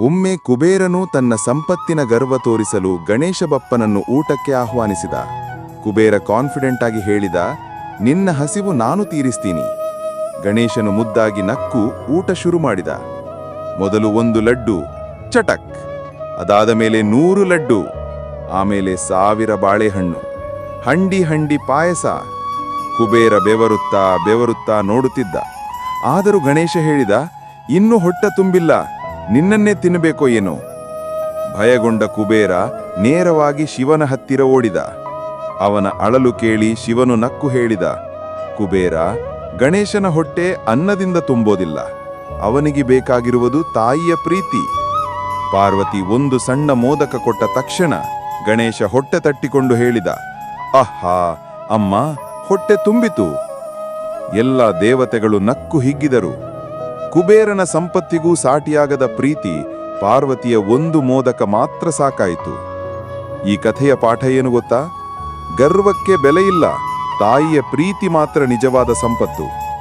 ಒಮ್ಮೆ ಕುಬೇರನು ತನ್ನ ಸಂಪತ್ತಿನ ಗರ್ವ ತೋರಿಸಲು ಗಣೇಶ ಬಪ್ಪನನ್ನು ಊಟಕ್ಕೆ ಆಹ್ವಾನಿಸಿದ. ಕುಬೇರ ಕಾನ್ಫಿಡೆಂಟ್ ಆಗಿ ಹೇಳಿದ, ನಿನ್ನ ಹಸಿವು ನಾನು ತೀರಿಸ್ತೀನಿ. ಗಣೇಶನು ಮುದ್ದಾಗಿ ನಕ್ಕು ಊಟ ಶುರು ಮಾಡಿದ. ಮೊದಲು ಒಂದು ಲಡ್ಡು, ಚಟಕ್. ಅದಾದ ಮೇಲೆ ನೂರು ಲಡ್ಡು, ಆಮೇಲೆ ಸಾವಿರ ಬಾಳೆಹಣ್ಣು. ಹಂಡಿ ಹಂಡಿ ಪಾಯಸ. ಕುಬೇರ ಬೆವರುತ್ತಾ ಬೆವರುತ್ತಾ ನೋಡುತ್ತಿದ್ದ. ಆದರೂ ಗಣೇಶ ಹೇಳಿದ, ಇನ್ನೂ ಹೊಟ್ಟ ತುಂಬಿಲ್ಲ. ನಿನ್ನನ್ನೇ ತಿನ್ನಬೇಕೋ ಏನೋ? ಭಯಗೊಂಡ ಕುಬೇರ ನೇರವಾಗಿ ಶಿವನ ಹತ್ತಿರ ಓಡಿದ. ಅವನ ಅಳಲು ಕೇಳಿ ಶಿವನು ನಕ್ಕು ಹೇಳಿದ, ಕುಬೇರ, ಗಣೇಶನ ಹೊಟ್ಟೆ ಅನ್ನದಿಂದ ತುಂಬೋದಿಲ್ಲ. ಅವನಿಗೆ ಬೇಕಾಗಿರುವುದು ತಾಯಿಯ ಪ್ರೀತಿ. ಪಾರ್ವತಿ ಒಂದು ಸಣ್ಣ ಮೋದಕ ಕೊಟ್ಟ ತಕ್ಷಣ ಗಣೇಶ ಹೊಟ್ಟೆ ತಟ್ಟಿಕೊಂಡು ಹೇಳಿದ, ಅಹಾ, ಅಮ್ಮ, ಹೊಟ್ಟೆ ತುಂಬಿತು. ಎಲ್ಲ ದೇವತೆಗಳು ನಕ್ಕು ಹಿಗ್ಗಿದರು. ಕುಬೇರನ ಸಂಪತ್ತಿಗೂ ಸಾಟಿಯಾಗದ ಪ್ರೀತಿ ಪಾರ್ವತಿಯ ಒಂದು ಮೋದಕ ಮಾತ್ರ ಸಾಕಾಯಿತು. ಈ ಕಥೆಯ ಪಾಠ ಏನು ಗೊತ್ತಾ? ಗರ್ವಕ್ಕೆ ಬೆಲೆಯಿಲ್ಲ ತಾಯಿಯ ಪ್ರೀತಿ ಮಾತ್ರ ನಿಜವಾದ ಸಂಪತ್ತು.